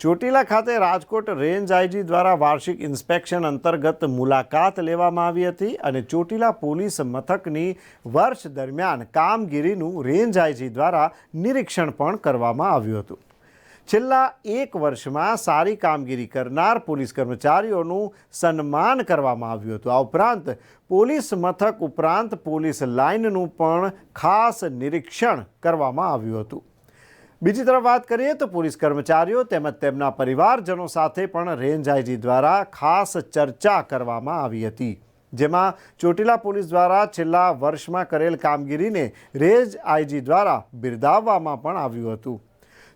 ચોટીલા ખાતે Rajkot range IG દ્વારા વાર્ષિક ઇન્સ્પેક્શન અંતર્ગત મુલાકાત લેવામાં આવી હતી અને ચોટીલા પોલીસ મથકની વર્ષ દરમિયાન કામગીરીનું રેન્જ આઈજી દ્વારા નિરીક્ષણ પણ કરવામાં આવ્યું હતું. છેલ્લા એક વર્ષમાં સારી કામગીરી કરનાર પોલીસ કર્મચારીઓનું સન્માન કરવામાં આવ્યું હતું. આ ઉપરાંત પોલીસ મથક ઉપરાંત પોલીસ લાઇનનું પણ ખાસ નિરીક્ષણ કરવામાં આવ્યું હતું. બીજી તરફ વાત કરીએ તો પોલીસ કર્મચારીઓ તેમજ તેમના પરિવારજનો સાથે પણ રેન્જ આઈજી દ્વારા ખાસ ચર્ચા કરવામાં આવી હતી. જેમાં ચોટીલા પોલીસ દ્વારા છેલ્લા વર્ષમાં કરેલ કામગીરીને રેન્જ આઈજી દ્વારા બિરદાવવામાં પણ આવ્યું હતું.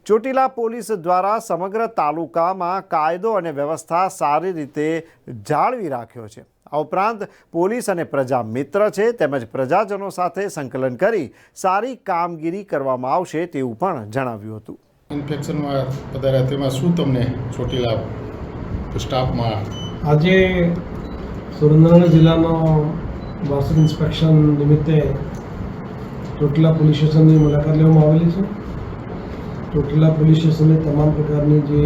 ચોટીલા પોલીસ દ્વારા સમગ્ર તાલુકામાં કાયદો અને વ્યવસ્થા સારી રીતે જાળવી રાખ્યો છે. આ ઉપરાંત પોલીસ અને પ્રજા મિત્ર છે તેમજ પ્રજાજનો સાથે સંકલન કરી સારી કામગીરી કરવામાં આવશે તેવું પણ જણાવ્યું હતું. ઇન્ફેક્શનમાં પધાર્યા તેમાં શું તમને ચોટીલા સ્ટાફમાં? આજે સુરેન્દ્રનગર જિલ્લાનો વાર્ષિક ઇન્સ્પેક્શન નિમિત્તે ચોટીલા પોલીસ સ્ટેશનની મુલાકાત લેવામાં આવેલી છે. ચોટીલા પોલીસ સ્ટેશનની તમામ પ્રકારની જે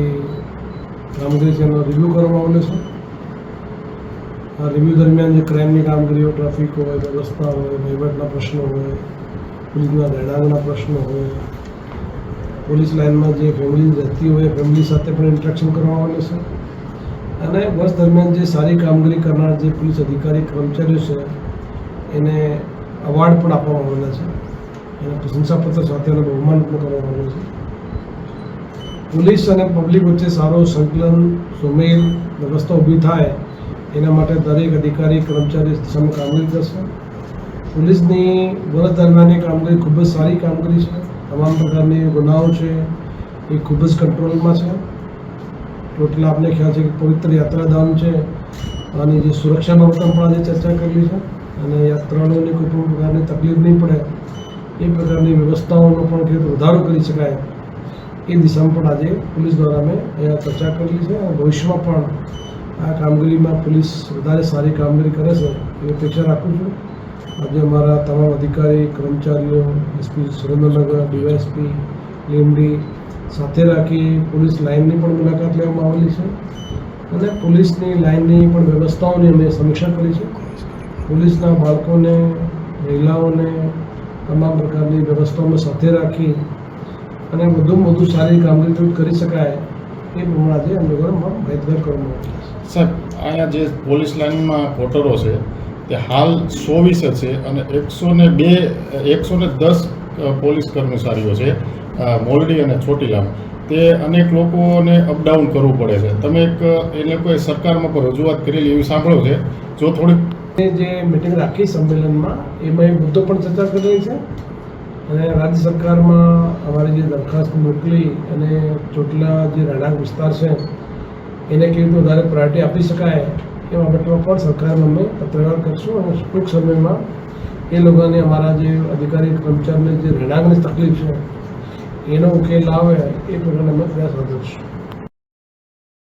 કામગીરી છે એનો રિવ્યૂ કરવામાં આવેલો છે. રિવ્યૂ દરમિયાન જે ક્રાઇમની કામગીરીઓ ટ્રાફિક હોય વ્યવસ્થા હોય વહીવટના પ્રશ્નો હોય પોલીસના રહેણાંકના પ્રશ્નો હોય, પોલીસ લાઇનમાં જે ફેમિલી રહેતી હોય ફેમિલી સાથે પણ ઇન્ટરેક્શન આવેલું છે. અને વર્ષ દરમિયાન જે સારી કામગીરી કરનાર જે પોલીસ અધિકારી, કર્મચારીઓ છે, એને અવોર્ડ પણ આપવામાં આવેલા છે. એને પ્રશંસાપત્ર સાથે એનું બહુમાન પણ કરવામાં આવ્યું છે. પોલીસ અને પબ્લિક વચ્ચે સારો સંકલન, સુમેળ, વ્યવસ્થા ઊભી થાય એના માટે દરેક અધિકારી કર્મચારી સામે કામગીરી કરશે. પોલીસની વર્ષ દરમિયાનની કામગીરી ખૂબ જ સારી કામગીરી છે. તમામ પ્રકારની ગુનાઓ છે એ ખૂબ જ કંટ્રોલમાં છે. ટોટલ આપને ખ્યાલ છે કે પવિત્ર યાત્રાધામ છે. આની જે સુરક્ષા બાબતમાં પણ આજે ચર્ચા કરેલી છે. અને યાત્રાળુઓને કોઈ પણ પ્રકારની તકલીફ નહીં પડે. એ પ્રકારની વ્યવસ્થાઓનો પણ કેવી વધારો કરી શકાય. એ દિશામાં પણ આજે પોલીસ દ્વારા અમે અહીંયા ચર્ચા કરેલી છે. અને ભવિષ્યમાં પણ આ કામગીરીમાં પોલીસ વધારે સારી કામગીરી કરે છે એ અપેક્ષા રાખું છું. આજે અમારા તમામ અધિકારી, કર્મચારીઓ, એસપી સુરેન્દ્રનગર, ડીવાયએસપી લીમડી સાથે રાખી પોલીસ લાઇનની પણ મુલાકાત લેવામાં આવેલી છે અને પોલીસની લાઇનની પણ વ્યવસ્થાઓની અમે સમીક્ષા કરી છે. પોલીસના બાળકોને, મહિલાઓને તમામ પ્રકારની વ્યવસ્થાઓમાં સાથે રાખી અને વધુમાં વધુ સારી કામગીરી કરી શકાય એ આજે અમે લોકોને માહિતગાર કરવામાં આવેલી સાહેબ અહીંયા જે પોલીસ લાઇનમાં વોટરો છે તે હાલ ચોવીસ છે અને એકસો ને બે એકસો ને દસ પોલીસ કર્મચારીઓ છે મોરડી અને ચોટીલામાં. તે અનેક લોકોને અપડાઉન કરવું પડે છે. તમે એક એ લોકોએ સરકારમાં પણ રજૂઆત કરેલી એવી સાંભળ્યું છે. જો થોડીક જે મિટિંગ રાખી સંમેલનમાં એમાં એ મુદ્દો પણ ચર્ચા કરેલી છે. અને રાજ્ય સરકારમાં અમારી જે દરખાસ્ત મોકલી અને ચોટલા જે રહેણાંક વિસ્તાર છે, એને કેવી રીતે વધારે પ્રાયોરિટી આપી શકાય એ બાબતમાં પણ સરકારને અમે પત્રકાર કરશું અને ટૂંક સમયમાં એ લોકોને અમારા જે અધિકારી કર્મચારીને જે રહેણાંકની તકલીફ છે, એનો ઉકેલ આવે એ પ્રકારે અમે પ્રયાસ હાથ ધરશું